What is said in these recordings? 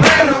man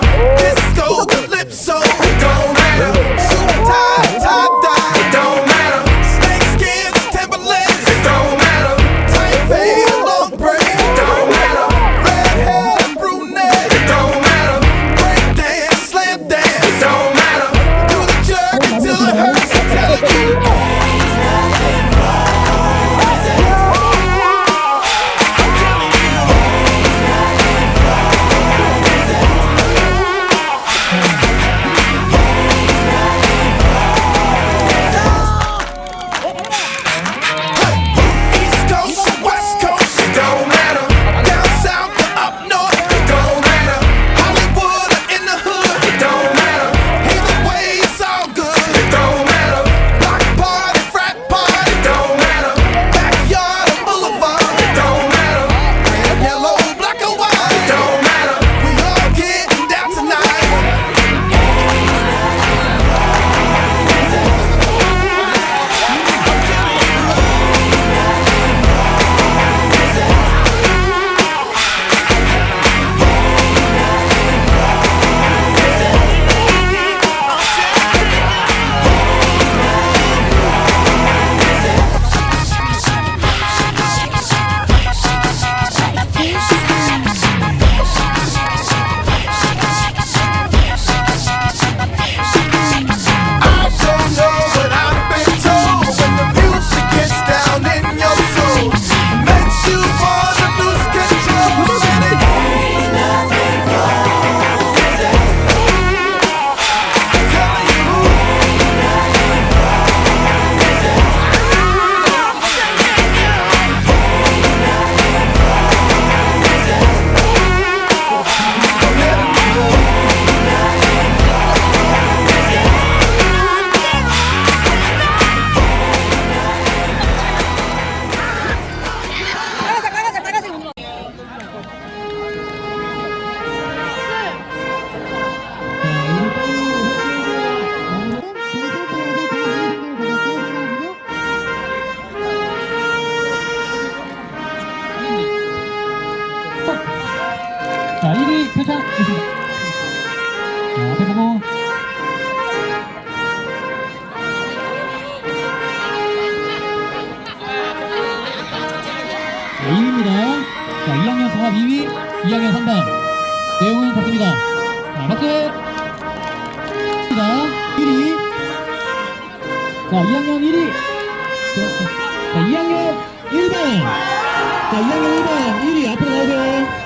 자, 2위입니다. 자, 2학년 종합 2위, 2학년 3반. 내용은 같습니다. 자, 박수! 자, 1위. 자, 2학년 1위. 자, 2학년 1반. 자, 2학년 1반 1위 앞으로 나오세요.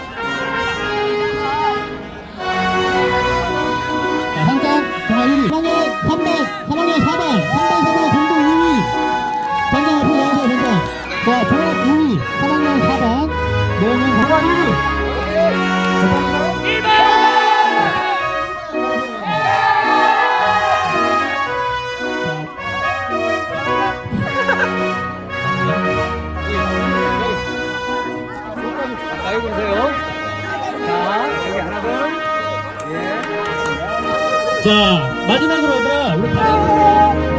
자, 마지막으로 얘들아, 우리 반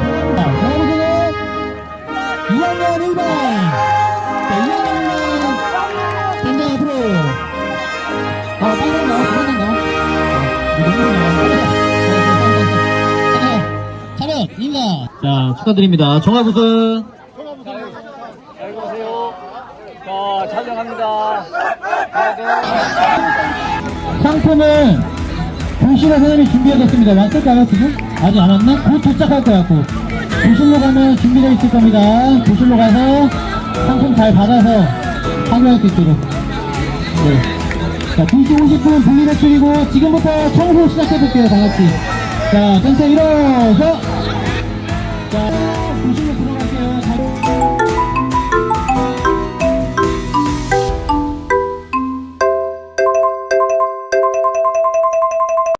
자, 축하드립니다. 자, 여기 보세요. 자, 촬영합니다. 상품은 교실에 선생님이 준비해뒀습니다. 왔을까요, 지금? 아직 안 왔나? 곧 도착할 거야, 곧. 교실로 가면 준비되어 있을 겁니다. 교실로 가서 상품 잘 받아서 확인할 수 있도록. 네. 자, 2시 50분 분리배출이고, 지금부터 청소 시작해볼게요, 다 같이. 자, 전체 일어서. 자.